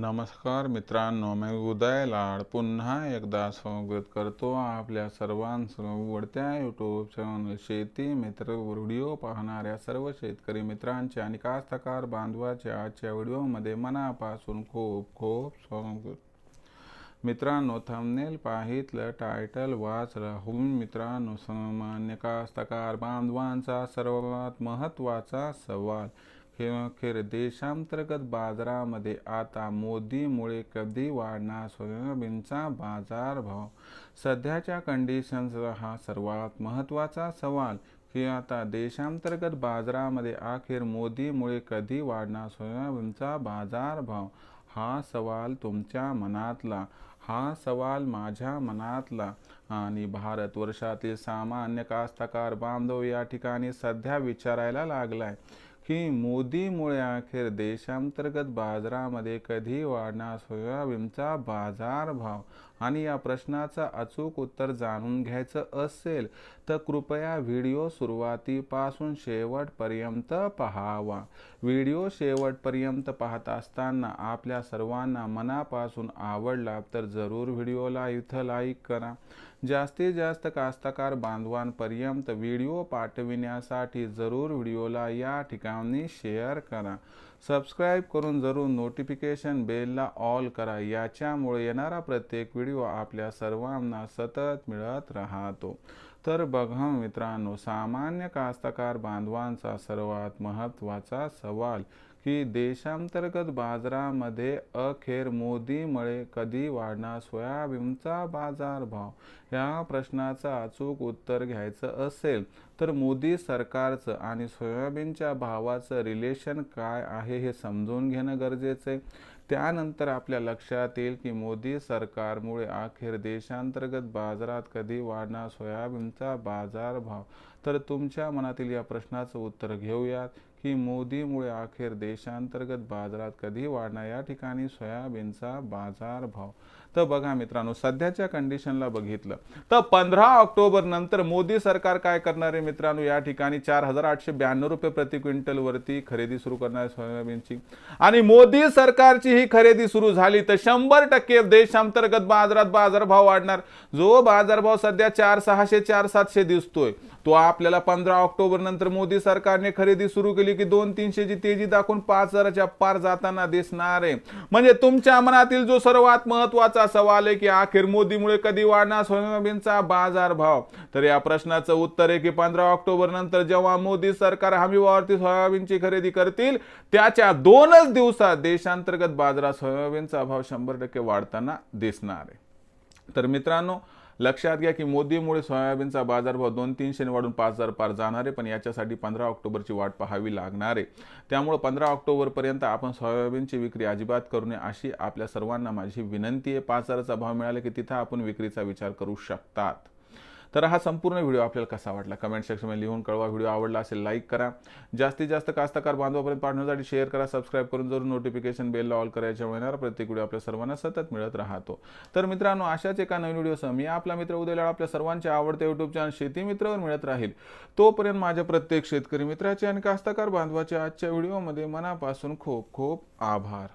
नमस्कार मित्रांनो मी उदय लाड. पुन्हा एकदा स्वागत करतो आपल्या सर्वांवडत्या यूट्यूब चॅनल शेती मित्र व्हिडिओ पाहणाऱ्या सर्व शेतकरी मित्रांचे आणि कास्तकार बांधवाच्या आजच्या व्हिडिओमध्ये मनापासून खूप खूप स्वागत. मित्रांनो थंबनेल पाहितलं टायटल वाचलं. होऊन मित्रांनो सामान्य कास्तकार बांधवांचा सर्वात महत्त्वाचा सवाल अखेर देशांतर्गत बाजारामध्ये आता मोदीमुळे कधी वाढणार सोयाबीनचा बाजारभाव सध्याच्या कंडिशन्सचा हा सर्वात महत्त्वाचा सवाल. की आता देशांतर्गत बाजारामध्ये अखेर मोदीमुळे कधी वाढणार सोयाबीनचा बाजारभाव हा सवाल तुमच्या मनातला. हा सवाल माझ्या मनातला. आणि भारतवर्षातील सामान्य कास्तकार बांधव या ठिकाणी सध्या विचारायला लागलाय. की मोदीमुळे अखेर देशांतर्गत बाजारामध्ये कधी वाढणार सोयाबीनचा बाजारभाव? आणि या प्रश्नाचं अचूक उत्तर जाणून घ्यायचं असेल तर कृपया व्हिडिओ सुरुवातीपासून शेवटपर्यंत पहावा. व्हिडिओ शेवटपर्यंत पाहत असताना आपल्या सर्वांना मनापासून आवडला तर जरूर व्हिडिओला इथं लाईक करा. जास्तीत जास्त कास्तकार बांधवांपर्यंत व्हिडिओ पाठविण्यासाठी जरूर व्हिडिओला या ठिकाणी शेअर करा. सबस्क्राईब करून जरूर नोटिफिकेशन बेलला ऑल करा. याच्यामुळे येणारा प्रत्येक व्हिडिओ आपल्या सर्वांना सतत मिळत राहतो. तर बघा मित्रांनो सामान्य कास्तकार बांधवांचा सर्वात महत्त्वाचा सवाल की देशांतर्गत बाजारामध्ये अखेर मोदीमुळे कधी वाढणार सोयाबीनचा बाजारभाव? या प्रश्नाचं अचूक उत्तर घ्यायचं असेल तर मोदी सरकारचं आणि सोयाबीनच्या भावाचं रिलेशन काय आहे हे समजून घेणं गरजेचं आहे. त्यानंतर आपल्या लक्षात येईल की मोदी सरकारमुळे अखेर देशांतर्गत बाजारात कधी वाढणार सोयाबीन सोयाबीनचा बाजारभाव. तर तुमच्या मनातील या प्रश्नाचं उत्तर घेऊयात. की मोदीमुळे अखेर देशांतर्गत बाजारात कधी वाढणार? या ठिकाणी सोयाबीनचा बाजारभाव तर बघा मित्रांनो सध्याच्या कंडिशनला बघितलं तर पंधरा ऑक्टोबर नंतर मोदी सरकार काय करणार आहे मित्रांनो? या ठिकाणी चार हजार आठशे ब्याण्णव रुपये प्रति क्विंटल वरती खरेदी सुरू करणार आहे सोयाबीनची. आणि मोदी सरकारची ही खरेदी सुरू झाली तर शंभर टक्के देशांतर्गत बाजारात बाजारभाव वाढणार. जो बाजारभाव सध्या चार सहाशे चार सातशे दिसतोय तो आपल्याला पंधरा ऑक्टोबर नंतर मोदी सरकारने खरेदी सुरू केली. की दोन तीनशेची तेजी दाखवून पाच हजाराच्या पार जाताना दिसणार आहे. म्हणजे तुमच्या मनातील जो सर्वात महत्त्वाचा सवाल आहे की अखेर मोदीमुळे कधी वाढणार सोयाबीनचा बाजार भाव? तर या प्रश्नाचं उत्तर आहे की पंधरा ऑक्टोबर नंतर जेव्हा मोदी सरकार हमीभावावरती सोयाबीनची खरेदी करतील त्याच्या दोनच दिवसात देशांतर्गत बाजारात सोयाबीनचा भाव शंभर टक्के वाढताना दिसणार आहे. तर मित्रांनो लक्षात घ्या की मोदीमुळे सोयाबीनचा बाजारभाव दोन तीनशे वाढून पाच हजार पार जाणार आहे पण याच्यासाठी पंधरा ऑक्टोबरची वाट पाहावी लागणार आहे. त्यामुळे पंधरा ऑक्टोबरपर्यंत आपण सोयाबीनची विक्री अजिबात करू नये अशी आपल्या सर्वांना माझी विनंती आहे. पाच हजाराचा भाव मिळाला की तिथं आपण विक्रीचा विचार करू शकतात. तर हा संपूर्ण व्हिडिओ आपल्याला कसा वाटला? कमेंट सेक्शनमध्ये लिहून कळवा. व्हिडिओ आवडला असेल लाईक करा. जास्तीत जास्त कास्तकार बांधवापर्यंत पाठवण्यासाठी शेअर करा सबस्क्राईब करून जरूर नोटिफिकेशन बेलला ऑल करायच्या येणारा प्रत्येक व्हिडिओ आपल्या सर्वांना सतत मिळत राहतो. तर मित्रांनो अशाच एका नवीन व्हिडिओसह मी आपला मित्र उद्याला आपल्या सर्वांच्या आवडते युट्यूब चॅनल शेती मित्रावर मिळत राहील. तोपर्यंत माझ्या प्रत्येक शेतकरी मित्राचे आणि कास्तकार बांधवाचे आजच्या व्हिडिओमध्ये मनापासून खूप खूप आभार.